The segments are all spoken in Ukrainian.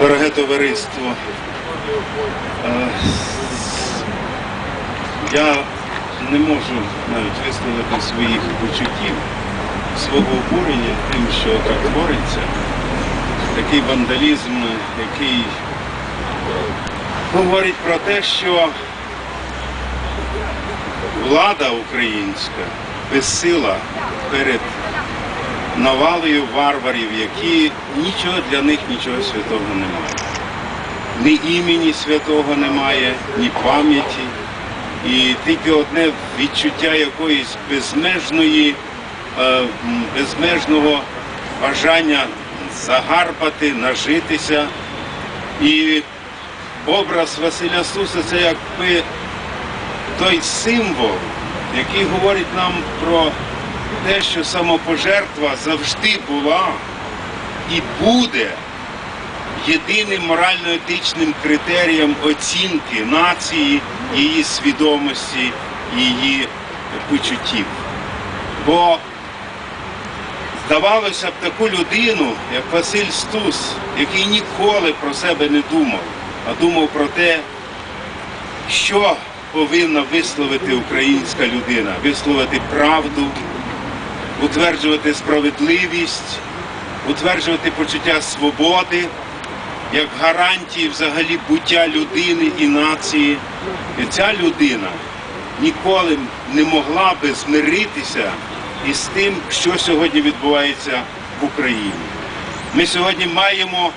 Дороге товариство, е, я не можу навіть висловити своїх почуттів, свого обурення тим, що так твориться, такий вандалізм, який говорить про те, що влада українська безсила перед навалою варварів, які нічого для них нічого святого немає. Ні імені святого немає, ні пам'яті. І тільки одне відчуття якоїсь безмежної, е, безмежного бажання загарбати, нажитися. І образ Василя Суса це якби той символ, який говорить нам про те, що самопожертва завжди була і буде єдиним морально-етичним критерієм оцінки нації, її свідомості, її почуттів. Бо здавалося б таку людину, як Василь Стус, який ніколи про себе не думав, а думав про те, що повинна висловити українська людина, висловити правду, утверджувати справедливість, утверджувати почуття свободи як гарантії взагалі буття людини і нації. І ця людина ніколи не могла би змиритися із тим, що сьогодні відбувається в Україні. Ми сьогодні маємо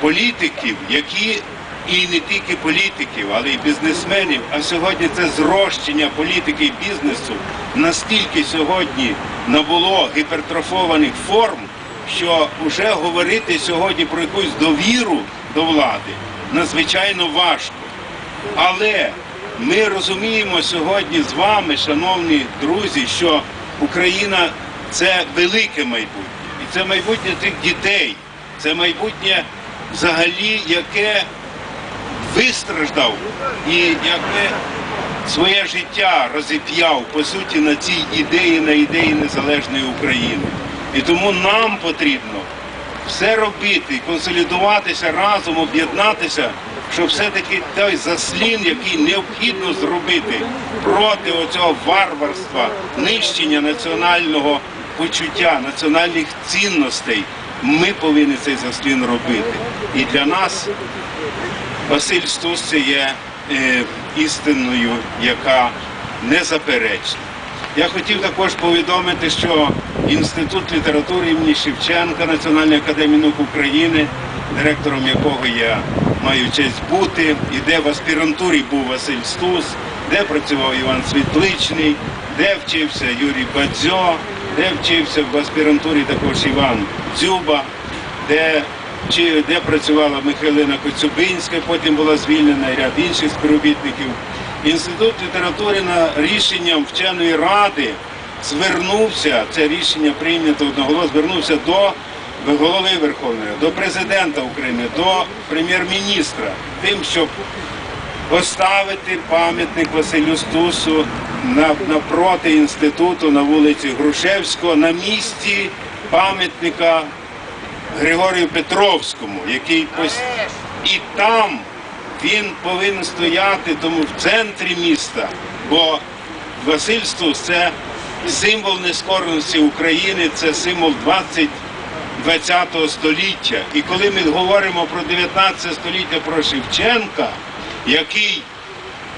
політиків, які і не тільки політиків, але й бізнесменів. А сьогодні це зрощення політики і бізнесу настільки сьогодні набуло гіпертрофованих форм, що вже говорити сьогодні про якусь довіру до влади надзвичайно важко. Але ми розуміємо сьогодні з вами, шановні друзі, що Україна це велике майбутнє. І це майбутнє тих дітей, це майбутнє взагалі, яке вистраждав і якби своє життя розіп'яв по суті на цій ідеї, на ідеї незалежної України. І тому нам потрібно все робити, консолідуватися разом, об'єднатися, щоб все-таки той заслін, який необхідно зробити проти оцього варварства, нищення національного почуття, національних цінностей, ми повинні цей заслін робити. І для нас Василь Стус це є істинною, яка незаперечна. Я хотів також повідомити, що Інститут літератури імені Шевченка Національної академії наук України, директором якого я маю честь бути, і де в аспірантурі був Василь Стус, де працював Іван Світличний, де вчився Юрій Бадзьо, де вчився в аспірантурі також Іван Дзюба, де чи де працювала Михайлина Коцюбинська, потім була звільнена і ряд інших співробітників. Інститут літератури на рішенням вченої ради звернувся, це рішення прийнято одноголосно, звернувся до голови Верховної, до президента України, до прем'єр-міністра, тим, щоб поставити пам'ятник Василю Стусу на- напроти інституту на вулиці Грушевського на місці пам'ятника Григорію Петровському, який пос... і там він повинен стояти тому в центрі міста, бо Василь Стус – це символ нескореності України, це символ 20 20 століття. І коли ми говоримо про 19 століття про Шевченка, який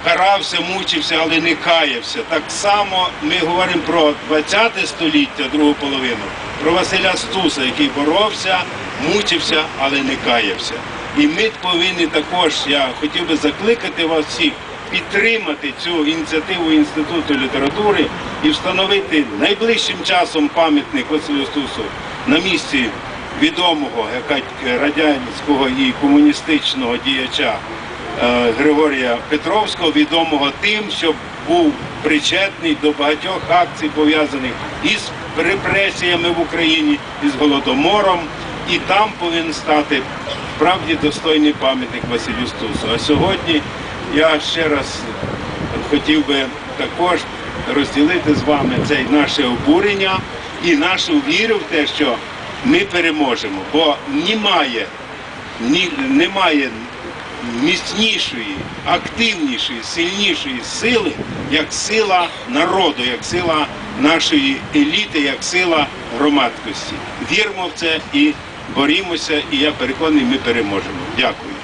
карався, мучився, але не каявся. Так само ми говоримо про 20 століття, другу половину, про Василя Стуса, який боровся, мучився, але не каявся. І ми повинні також, я хотів би закликати вас всіх підтримати цю ініціативу Інституту літератури і встановити найближчим часом пам'ятник Василю Стусу на місці відомого радянського і комуністичного діяча Григорія Петровського, відомого тим, що був причетний до багатьох акцій, пов'язаних із репресіями в Україні, із Голодомором, і там повинен стати справді достойний пам'ятник Василю Стусу. А сьогодні я ще раз хотів би також розділити з вами це наше обурення і нашу віру в те, що ми переможемо, бо немає ні, немає міцнішої, активнішої, сильнішої сили, як сила народу, як сила нашої еліти, як сила громадськості. Віримо в це і борімося, і я переконаний, ми переможемо. Дякую.